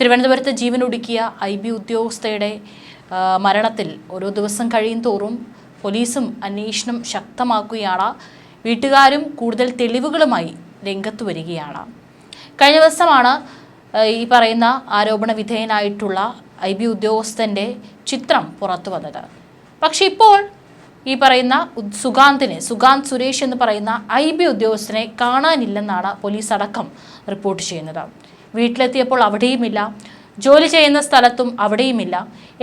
തിരുവനന്തപുരത്ത് ജീവനൊടുക്കിയ I B ഉദ്യോഗസ്ഥയുടെ മരണത്തിൽ ഓരോ ദിവസം കഴിയും തോറും പോലീസും അന്വേഷണം ശക്തമാക്കുകയാണ്. വീട്ടുകാരും കൂടുതൽ തെളിവുകളുമായി രംഗത്ത് വരികയാണ്. കഴിഞ്ഞ ദിവസമാണ് ഈ പറയുന്ന ആരോപണ വിധേയനായിട്ടുള്ള ഐ ബി ഉദ്യോഗസ്ഥന്റെ ചിത്രം പുറത്തു വന്നത്. പക്ഷെ ഇപ്പോൾ ഈ പറയുന്ന സുഗാന്തിനെ സുഗാന്ത് സുരേഷ് എന്ന് പറയുന്ന ഐ ബി ഉദ്യോഗസ്ഥനെ കാണാനില്ലെന്നാണ് പോലീസ് അടക്കം റിപ്പോർട്ട് ചെയ്യുന്നത്. വീട്ടിലെത്തിയപ്പോൾ അവിടെയുമില്ല. ജോലി ചെയ്യുന്ന സ്ഥലത്തും അവിടെയുമില്ല.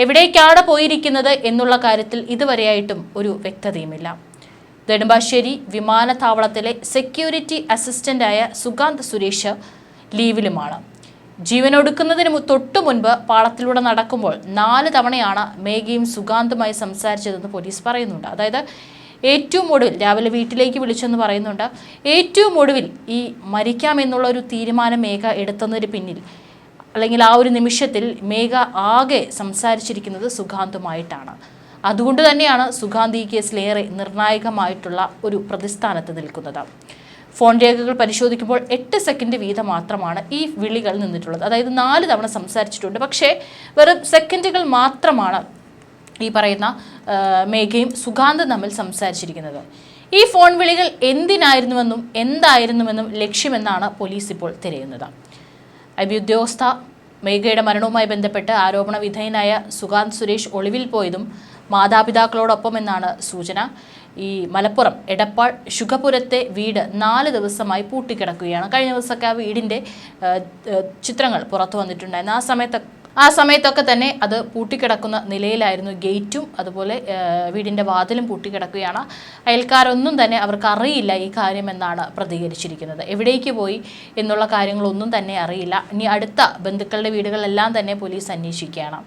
എവിടേക്കാണ് പോയിരിക്കുന്നത് എന്നുള്ള കാര്യത്തിൽ ഇതുവരെയായിട്ടും ഒരു വ്യക്തതയുമില്ല. നെടുമ്പാശ്ശേരി വിമാനത്താവളത്തിലെ സെക്യൂരിറ്റി അസിസ്റ്റന്റായ സുഗാന്ത് സുരേഷ് ലീവിലുമാണ്. ജീവനൊടുക്കുന്നതിന് തൊട്ടു മുൻപ് പാളത്തിലൂടെ നടക്കുമ്പോൾ നാല് തവണയാണ് മേഘയും സുഗാന്തുമായി സംസാരിച്ചതെന്ന് പോലീസ് പറയുന്നുണ്ട്. അതായത് ഏറ്റവും ഒടുവിൽ രാവിലെ വീട്ടിലേക്ക് വിളിച്ചെന്ന് പറയുന്നുണ്ട് ഏറ്റവും ഒടുവിൽ ഈ മരിക്കാമെന്നുള്ള ഒരു തീരുമാനം മേഘ എടുത്തതിന് പിന്നിൽ അല്ലെങ്കിൽ ആ ഒരു നിമിഷത്തിൽ മേഘ ആകെ സംസാരിച്ചിരിക്കുന്നത് സുഖാന്തുമായിട്ടാണ് അതുകൊണ്ട് തന്നെയാണ് സുഖാന്ത് ഈ കേസിലേറെ നിർണായകമായിട്ടുള്ള ഒരു പ്രതിസ്ഥാനത്ത് നിൽക്കുന്നത്. ഫോൺ രേഖകൾ പരിശോധിക്കുമ്പോൾ എട്ട് സെക്കൻഡ് വീതം മാത്രമാണ് ഈ വിളികൾ നിന്നിട്ടുള്ളത്. അതായത് നാല് തവണ സംസാരിച്ചിട്ടുണ്ട്. പക്ഷേ വെറും സെക്കൻഡുകൾ മാത്രമാണ് ഈ പറയുന്ന മേഘയും സുഗാന്തും തമ്മിൽ സംസാരിച്ചിരിക്കുന്നത്. ഈ ഫോൺ വിളികൾ എന്തിനായിരുന്നുവെന്നും എന്തായിരുന്നുവെന്നും ലക്ഷ്യമെന്നാണ് പോലീസ് ഇപ്പോൾ തിരയുന്നത്. ഐ ബി ഉദ്യോഗസ്ഥ മേഘയുടെ മരണവുമായി ബന്ധപ്പെട്ട് ആരോപണ വിധേയനായ സുഗാന്ത് സുരേഷ് ഒളിവിൽ പോയതും മാതാപിതാക്കളോടൊപ്പം എന്നാണ് സൂചന. ഈ മലപ്പുറം എടപ്പാൾ ശുഖപുരത്തെ വീട് നാല് ദിവസമായി പൂട്ടിക്കിടക്കുകയാണ്. കഴിഞ്ഞ ദിവസമൊക്കെ ആ വീടിന്റെ ചിത്രങ്ങൾ പുറത്തു വന്നിട്ടുണ്ടായിരുന്നു. ആ സമയത്ത് ആ സമയത്തൊക്കെ തന്നെ അത് പൂട്ടിക്കിടക്കുന്ന നിലയിലായിരുന്നു ഗേറ്റും അതുപോലെ വീടിന്റെ വാതിലും പൂട്ടിക്കിടക്കുകയാണ്. അയൽക്കാരൊന്നും തന്നെ അവർക്ക് അറിയില്ല ഈ കാര്യമെന്നാണ് പ്രതികരിച്ചിരിക്കുന്നത്. എവിടേക്ക് പോയി എന്നുള്ള കാര്യങ്ങളൊന്നും തന്നെ അറിയില്ല. ഇനി അടുത്ത ബന്ധുക്കളുടെ വീടുകളെല്ലാം തന്നെ പോലീസ് അന്വേഷിക്കുകയാണ്.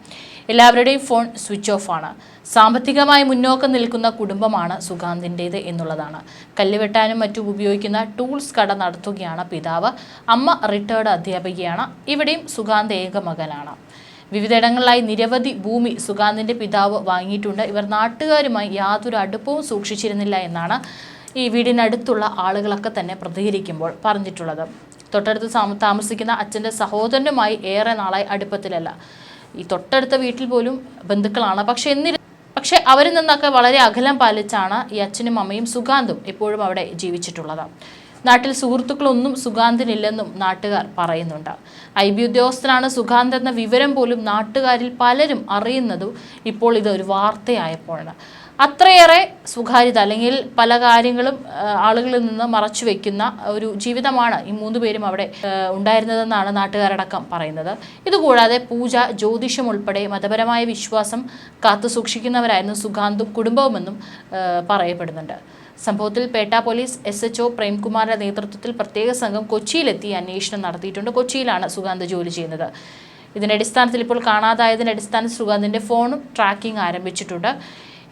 എല്ലാവരുടെയും ഫോൺ സ്വിച്ച് ഓഫ് ആണ്. സാമ്പത്തികമായി മുന്നോക്കം നിൽക്കുന്ന കുടുംബമാണ് സുഗാന്തിന്റേത് എന്നുള്ളതാണ്. കല്ലുവെട്ടാനും മറ്റും ഉപയോഗിക്കുന്ന ടൂൾസ് കട നടത്തുകയാണ് പിതാവ്. അമ്മ റിട്ടയർഡ് അധ്യാപികയാണ്. ഇവിടെയും സുഗാന്ത് ഏക മകനാണ് വിവിധയിടങ്ങളിലായി നിരവധി ഭൂമി സുഗാന്തിന്റെ പിതാവ് വാങ്ങിയിട്ടുണ്ട്. ഇവർ നാട്ടുകാരുമായി യാതൊരു അടുപ്പവും സൂക്ഷിച്ചിരുന്നില്ല എന്നാണ് ഈ വീടിനടുത്തുള്ള ആളുകളൊക്കെ തന്നെ പ്രതികരിക്കുമ്പോൾ പറഞ്ഞിട്ടുള്ളത്. തൊട്ടടുത്ത് താമ- താമസിക്കുന്ന അച്ഛന്റെ സഹോദരനുമായി ഏറെ നാളായി അടുപ്പത്തിലല്ല. ഈ തൊട്ടടുത്ത വീട്ടിൽ പോലും ബന്ധുക്കളാണ്. പക്ഷെ എന്നിരു പക്ഷെ അവരിൽ നിന്നൊക്കെ വളരെ അകലം പാലിച്ചാണ് ഈ അച്ഛനും അമ്മയും സുഗാന്തും ഇപ്പോഴും അവിടെ ജീവിച്ചിട്ടുള്ളത്. നാട്ടിൽ സുഹൃത്തുക്കളൊന്നും സുഗാന്തിനില്ലെന്നും നാട്ടുകാർ പറയുന്നുണ്ട്. ഐ ബി ഉദ്യോഗസ്ഥനാണ് സുഗാന്ത് എന്ന വിവരം പോലും നാട്ടുകാരിൽ പലരും അറിയുന്നതും ഇപ്പോൾ ഇതൊരു വാർത്തയായപ്പോഴാണ്. അത്രയേറെ സ്വകാര്യത അല്ലെങ്കിൽ പല കാര്യങ്ങളും ആളുകളിൽ നിന്ന് മറച്ചു വെക്കുന്ന ഒരു ജീവിതമാണ് ഈ മൂന്ന് പേരും അവിടെ ഉണ്ടായിരുന്നതെന്നാണ് നാട്ടുകാരടക്കം പറയുന്നത്. ഇതുകൂടാതെ പൂജ ജ്യോതിഷം ഉൾപ്പെടെ മതപരമായ വിശ്വാസം കാത്തു സൂക്ഷിക്കുന്നവരായിരുന്നു സുഗാന്തും കുടുംബവുമെന്നും പറയപ്പെടുന്നുണ്ട്. സംഭവത്തിൽ Pettah police S H O പ്രേംകുമാറിന്റെ നേതൃത്വത്തിൽ പ്രത്യേക സംഘം കൊച്ചിയിലെത്തി അന്വേഷണം നടത്തിയിട്ടുണ്ട്. കൊച്ചിയിലാണ് സുഗാന്ത് ജോലി ചെയ്യുന്നത്. ഇതിന്റെ അടിസ്ഥാനത്തിൽ ഇപ്പോൾ കാണാതായതിന്റെ അടിസ്ഥാനത്തിൽ സുഗാന്തിന്റെ ഫോണും ട്രാക്കിംഗ് ആരംഭിച്ചിട്ടുണ്ട്.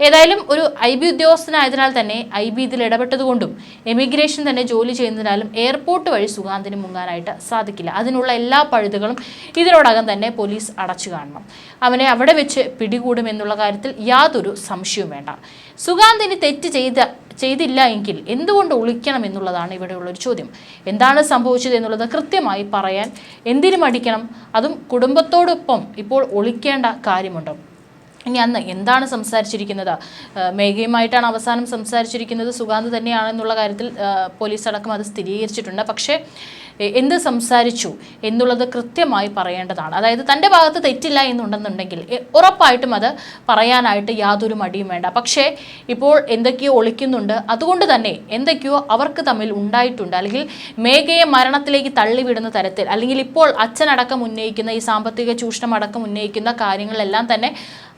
ഏതായാലും ഒരു ഐ ബി ഉദ്യോഗസ്ഥനായതിനാൽ തന്നെ ഐ ബി ഇതിൽ ഇടപെട്ടതുകൊണ്ടും എമിഗ്രേഷൻ തന്നെ ജോലി ചെയ്യുന്നതിനാലും എയർപോർട്ട് വഴി സുഗാന്തിന് മുങ്ങാനായിട്ട് സാധിക്കില്ല. അതിനുള്ള എല്ലാ പഴുതുകളും ഇതിനോടകം തന്നെ പോലീസ് അടച്ചു കാണണം. അവനെ അവിടെ വെച്ച് പിടികൂടുമെന്നുള്ള കാര്യത്തിൽ യാതൊരു സംശയവും വേണ്ട. സുഗാന്തിന് തെറ്റ് ചെയ്ത ചെയ്തില്ല എങ്കിൽ എന്തുകൊണ്ട് ഒളിക്കണം എന്നുള്ളതാണ് ഇവിടെയുള്ള ഒരു ചോദ്യം. എന്താണ് സംഭവിച്ചത് എന്നുള്ളത് കൃത്യമായി പറയാൻ എന്തിനു മടിക്കണം. അതും കുടുംബത്തോടൊപ്പം ഇപ്പോൾ ഒളിക്കേണ്ട കാര്യമുണ്ടോ. ഇനി അന്ന് എന്താണ് സംസാരിച്ചിരിക്കുന്നത്? മേഘയുമായിട്ടാണ് അവസാനം സംസാരിച്ചിരിക്കുന്നത്. സുഗാന്ത് തന്നെയാണെന്നുള്ള കാര്യത്തിൽ പോലീസ് അടക്കം അത് സ്ഥിരീകരിച്ചിട്ടുണ്ട്. പക്ഷേ എന്ത് സംസാരിച്ചു എന്നുള്ളത് കൃത്യമായി പറയേണ്ടതാണ്. അതായത് തന്റെ ഭാഗത്ത് തെറ്റില്ല എന്നുണ്ടെന്നുണ്ടെങ്കിൽ ഉറപ്പായിട്ടും അത് പറയാനായിട്ട് യാതൊരു മടിയും വേണ്ട. പക്ഷേ ഇപ്പോൾ എന്തൊക്കെയോ ഒളിക്കുന്നുണ്ട്. അതുകൊണ്ട് തന്നെ എന്തൊക്കെയോ അവർക്ക് തമ്മിൽ ഉണ്ടായിട്ടുണ്ട്. അല്ലെങ്കിൽ മേഘയെ മരണത്തിലേക്ക് തള്ളിവിടുന്ന തരത്തിൽ അല്ലെങ്കിൽ ഇപ്പോൾ അച്ഛനടക്കം ഉന്നയിക്കുന്ന ഈ സാമ്പത്തിക ചൂഷണം അടക്കം ഉന്നയിക്കുന്ന കാര്യങ്ങളെല്ലാം തന്നെ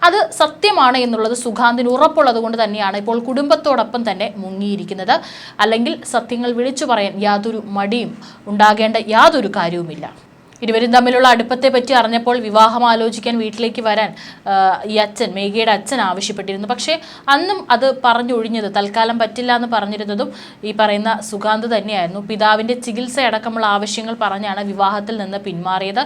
അത് സത്യമാണ് എന്നുള്ളത് സുഖാന്തിന് ഉറപ്പുള്ളത് കൊണ്ട് തന്നെയാണ് ഇപ്പോൾ കുടുംബത്തോടൊപ്പം തന്നെ മുങ്ങിയിരിക്കുന്നത്. അല്ലെങ്കിൽ സത്യങ്ങൾ വിളിച്ചു പറയാൻ യാതൊരു മടിയും ഉണ്ടാകേണ്ട യാതൊരു കാര്യവുമില്ല. ഇരുവരും തമ്മിലുള്ള അടുപ്പത്തെ പറ്റി അറിഞ്ഞപ്പോൾ വിവാഹം ആലോചിക്കാൻ വീട്ടിലേക്ക് വരാൻ ഈ അച്ഛൻ മേഘയുടെ അച്ഛൻ ആവശ്യപ്പെട്ടിരുന്നു. പക്ഷേ അന്നും അത് പറഞ്ഞൊഴിഞ്ഞത് തൽക്കാലം പറ്റില്ല എന്ന് പറഞ്ഞിരുന്നതും ഈ പറയുന്ന സുഗാന്ത് തന്നെയായിരുന്നു. പിതാവിന്റെ ചികിത്സയടക്കമുള്ള ആവശ്യങ്ങൾ പറഞ്ഞാണ് വിവാഹത്തിൽ നിന്ന് പിന്മാറിയത്.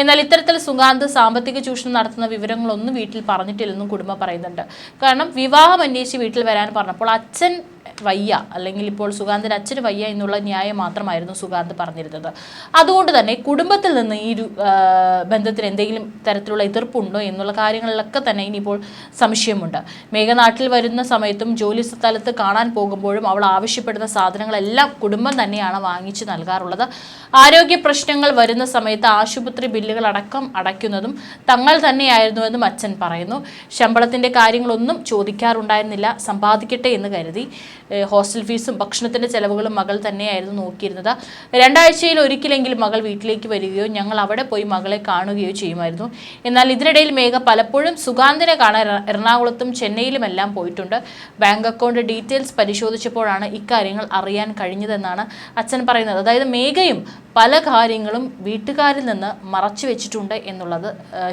എന്നാൽ ഇത്തരത്തിൽ സുഗാന്ത് സാമ്പത്തിക ചൂഷണം നടത്തുന്ന വിവരങ്ങളൊന്നും വീട്ടിൽ പറഞ്ഞിട്ടില്ലെന്നും കുടുംബം പറയുന്നുണ്ട്. കാരണം വിവാഹം അന്വേഷിച്ച് വീട്ടിൽ വരാൻ പറഞ്ഞപ്പോൾ അച്ഛൻ വയ്യ അല്ലെങ്കിൽ ഇപ്പോൾ സുഗാന്തിന്റെ അച്ഛന് വയ്യ എന്നുള്ള ന്യായം മാത്രമായിരുന്നു സുഗാന്ത് പറഞ്ഞിരുന്നത്. അതുകൊണ്ട് തന്നെ കുടുംബത്തിൽ നിന്ന് ഈ ബന്ധത്തിന് എന്തെങ്കിലും തരത്തിലുള്ള എതിർപ്പുണ്ടോ എന്നുള്ള കാര്യങ്ങളിലൊക്കെ തന്നെ ഇനിയിപ്പോൾ സംശയമുണ്ട്. മേഘനാട്ടിൽ വരുന്ന സമയത്തും ജോലി സ്ഥലത്ത് കാണാൻ പോകുമ്പോഴും അവൾ ആവശ്യപ്പെടുന്ന സാധനങ്ങളെല്ലാം കുടുംബം തന്നെയാണ് വാങ്ങിച്ചു നൽകാറുള്ളത്. ആരോഗ്യ പ്രശ്നങ്ങൾ വരുന്ന സമയത്ത് ആശുപത്രി ബില്ലുകൾ അടക്കം അടയ്ക്കുന്നതും തങ്ങൾ തന്നെയായിരുന്നുവെന്നും അച്ഛൻ പറയുന്നു. ശമ്പളത്തിന്റെ കാര്യങ്ങളൊന്നും ചോദിക്കാറുണ്ടായിരുന്നില്ല. സമ്പാദിക്കട്ടെ എന്ന് കരുതി. ഹോസ്റ്റൽ ഫീസും ഭക്ഷണത്തിന്റെ ചെലവുകളും മകൾ തന്നെയായിരുന്നു നോക്കിയിരുന്നത്. രണ്ടാഴ്ചയിൽ ഒരിക്കലെങ്കിലും മകൾ വീട്ടിലേക്ക് വരികയോ ഞങ്ങൾ അവിടെ പോയി മകളെ കാണുകയോ ചെയ്യുമായിരുന്നു. എന്നാൽ ഇതിനിടയിൽ മേഘ പലപ്പോഴും സുഗാന്തിനെ കാണാൻ എറ- എറണാകുളത്തും ചെന്നൈയിലുമെല്ലാം പോയിട്ടുണ്ട്. ബാങ്ക് അക്കൗണ്ട് ഡീറ്റെയിൽസ് പരിശോധിച്ചപ്പോഴാണ് ഇക്കാര്യങ്ങൾ അറിയാൻ കഴിഞ്ഞതെന്നാണ് അച്ഛൻ പറയുന്നത്. അതായത് മേഘയും പല കാര്യങ്ങളും വീട്ടുകാരിൽ നിന്ന് മറച്ചു വെച്ചിട്ടുണ്ട് എന്നുള്ളത്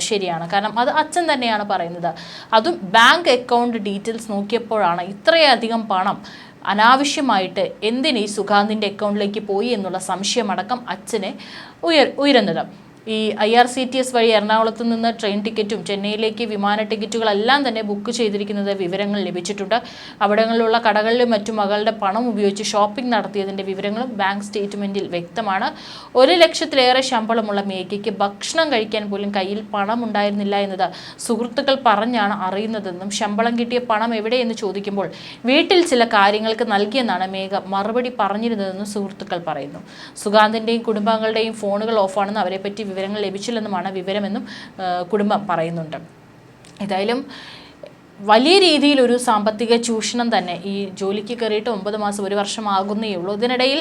ശരിയാണ്. കാരണം അത് അച്ഛൻ തന്നെയാണ് പറയുന്നത്. അതും ബാങ്ക് അക്കൗണ്ട് ഡീറ്റെയിൽസ് നോക്കിയപ്പോഴാണ് ഇത്രയധികം പണം അനാവശ്യമായിട്ട് എന്തിനീ സുഖാന്തിന്റെ അക്കൗണ്ടിലേക്ക് പോയി എന്നുള്ള സംശയമടക്കം അച്ഛനെ ഉയർ ഉയരുന്നത്. ഈ I R C T S വഴി എറണാകുളത്ത് നിന്ന് ട്രെയിൻ ടിക്കറ്റും ചെന്നൈയിലേക്ക് വിമാന ടിക്കറ്റുകളെല്ലാം തന്നെ ബുക്ക് ചെയ്തിരിക്കുന്നത് വിവരങ്ങൾ ലഭിച്ചിട്ടുണ്ട്. അവിടങ്ങളിലുള്ള കടകളിലും മറ്റും മകളുടെ പണം ഉപയോഗിച്ച് ഷോപ്പിംഗ് നടത്തിയതിന്റെ വിവരങ്ങളും ബാങ്ക് സ്റ്റേറ്റ്മെന്റിൽ വ്യക്തമാണ്. ഒരു ലക്ഷത്തിലേറെ ശമ്പളമുള്ള മേഘയ്ക്ക് ഭക്ഷണം കഴിക്കാൻ പോലും കയ്യിൽ പണം ഉണ്ടായിരുന്നില്ല എന്നത് സുഹൃത്തുക്കൾ പറഞ്ഞാണ് അറിയുന്നതെന്നും ശമ്പളം കിട്ടിയ പണം എവിടെയെന്ന് ചോദിക്കുമ്പോൾ വീട്ടിൽ ചില കാര്യങ്ങൾക്ക് നൽകിയെന്നാണ് മേഘ മറുപടി പറഞ്ഞിരുന്നതെന്നും സുഹൃത്തുക്കൾ പറയുന്നു. സുഗാന്തിന്റെയും കുടുംബാംഗങ്ങളുടെയും ഫോണുകൾ ഓഫാണെന്ന് അവരെപ്പറ്റി വിവരങ്ങൾ ലഭിച്ചില്ലെന്നുമാണ് വിവരമെന്നും കുടുംബം പറയുന്നുണ്ട്. ഏതായാലും വലിയ രീതിയിലൊരു സാമ്പത്തിക ചൂഷണം തന്നെ ഈ ജോലിക്ക് കയറിയിട്ട് ഒമ്പത് മാസം ഒരു വർഷം ആകുന്നേ ഉള്ളൂ. ഇതിനിടയിൽ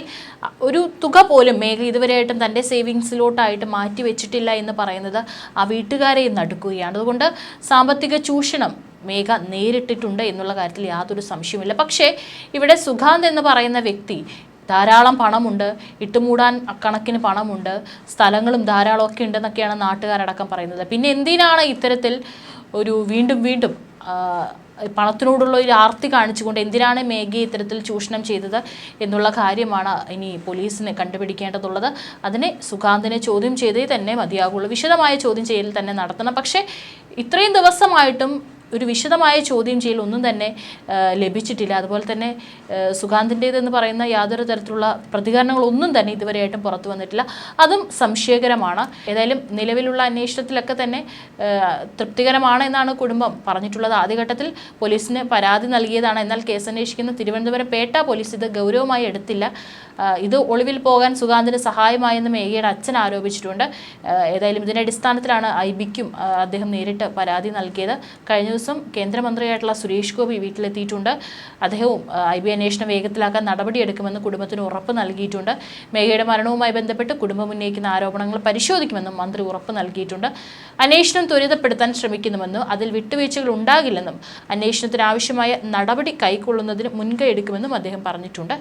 ഒരു തുക പോലും മേഘ ഇതുവരെയായിട്ടും തന്റെ സേവിങ്സിലോട്ടായിട്ട് മാറ്റി വെച്ചിട്ടില്ല എന്ന് പറയുന്നത് ആ വീട്ടുകാരെ നടുക്കുകയാണ്. അതുകൊണ്ട് സാമ്പത്തിക ചൂഷണം മേഘ നേരിട്ടിട്ടുണ്ട് എന്നുള്ള കാര്യത്തിൽ യാതൊരു സംശയവുമില്ല. പക്ഷേ ഇവിടെ സുഖാന്ത് എന്ന് പറയുന്ന വ്യക്തി ധാരാളം പണമുണ്ട്. ഇട്ടുമൂടാൻ കണക്കിന് പണമുണ്ട്. സ്ഥലങ്ങളും ധാരാളമൊക്കെ ഉണ്ടെന്നൊക്കെയാണ് നാട്ടുകാരടക്കം പറയുന്നത്. പിന്നെ എന്തിനാണ് ഇത്തരത്തിൽ ഒരു വീണ്ടും വീണ്ടും പണത്തിനോടുള്ള ഒരു ആർത്തി കാണിച്ചുകൊണ്ട് എന്തിനാണ് മേഘയെ ഇത്തരത്തിൽ ചൂഷണം ചെയ്തത് എന്നുള്ള കാര്യമാണ് ഇനി പോലീസിനെ കണ്ടുപിടിക്കേണ്ടതുള്ളത്. അതിനെ സുഖാന്തിനെ ചോദ്യം ചെയ്തേ തന്നെ മതിയാകുള്ളൂ. വിശദമായ ചോദ്യം ചെയ്യൽ തന്നെ നടത്തണം. പക്ഷേ ഇത്രയും ദിവസമായിട്ടും ഒരു വിശദമായ ചോദ്യം ചെയ്യൽ ഒന്നും തന്നെ ലഭിച്ചിട്ടില്ല. അതുപോലെ തന്നെ സുഗാന്തിന്റേതെന്ന് പറയുന്ന യാതൊരു തരത്തിലുള്ള പ്രതികരണങ്ങളൊന്നും തന്നെ ഇതുവരെയായിട്ടും പുറത്തു വന്നിട്ടില്ല. അതും സംശയകരമാണ്. ഏതായാലും നിലവിലുള്ള അന്വേഷണത്തിലൊക്കെ തന്നെ തൃപ്തികരമാണ് എന്നാണ് കുടുംബം പറഞ്ഞിട്ടുള്ളത്. ആദ്യഘട്ടത്തിൽ പോലീസിന് പരാതി നൽകിയതാണ്. എന്നാൽ കേസ് അന്വേഷിക്കുന്ന തിരുവനന്തപുരം പേട്ട പോലീസ് ഇത് ഗൗരവമായി എടുത്തില്ല. ഇത് ഒളിവിൽ പോകാൻ സുഗാന്തിന് സഹായമായെന്ന് മേഘയുടെ അച്ഛൻ ആരോപിച്ചിട്ടുണ്ട്. ഏതായാലും ഇതിന്റെ അടിസ്ഥാനത്തിലാണ് ഐ ബിക്കും അദ്ദേഹം നേരിട്ട് പരാതി നൽകിയത്. കഴിഞ്ഞ ദിവസം കേന്ദ്രമന്ത്രിയായിട്ടുള്ള സുരേഷ് ഗോപി വീട്ടിലെത്തിയിട്ടുണ്ട്. അദ്ദേഹവും ഐ ബി അന്വേഷണം വേഗത്തിലാക്കാൻ നടപടിയെടുക്കുമെന്ന് കുടുംബത്തിന് ഉറപ്പ് നൽകിയിട്ടുണ്ട്. മേഘയുടെ മരണവുമായി ബന്ധപ്പെട്ട് കുടുംബം ഉന്നയിക്കുന്ന ആരോപണങ്ങൾ പരിശോധിക്കുമെന്നും മന്ത്രി ഉറപ്പ് നൽകിയിട്ടുണ്ട്. അന്വേഷണം ത്വരിതപ്പെടുത്താൻ ശ്രമിക്കുന്നുവെന്നും അതിൽ വിട്ടുവീഴ്ചകൾ ഉണ്ടാകില്ലെന്നും അന്വേഷണത്തിന് ആവശ്യമായ നടപടി കൈക്കൊള്ളുന്നതിന് മുൻകൈ എടുക്കുമെന്നും അദ്ദേഹം പറഞ്ഞിട്ടുണ്ട്.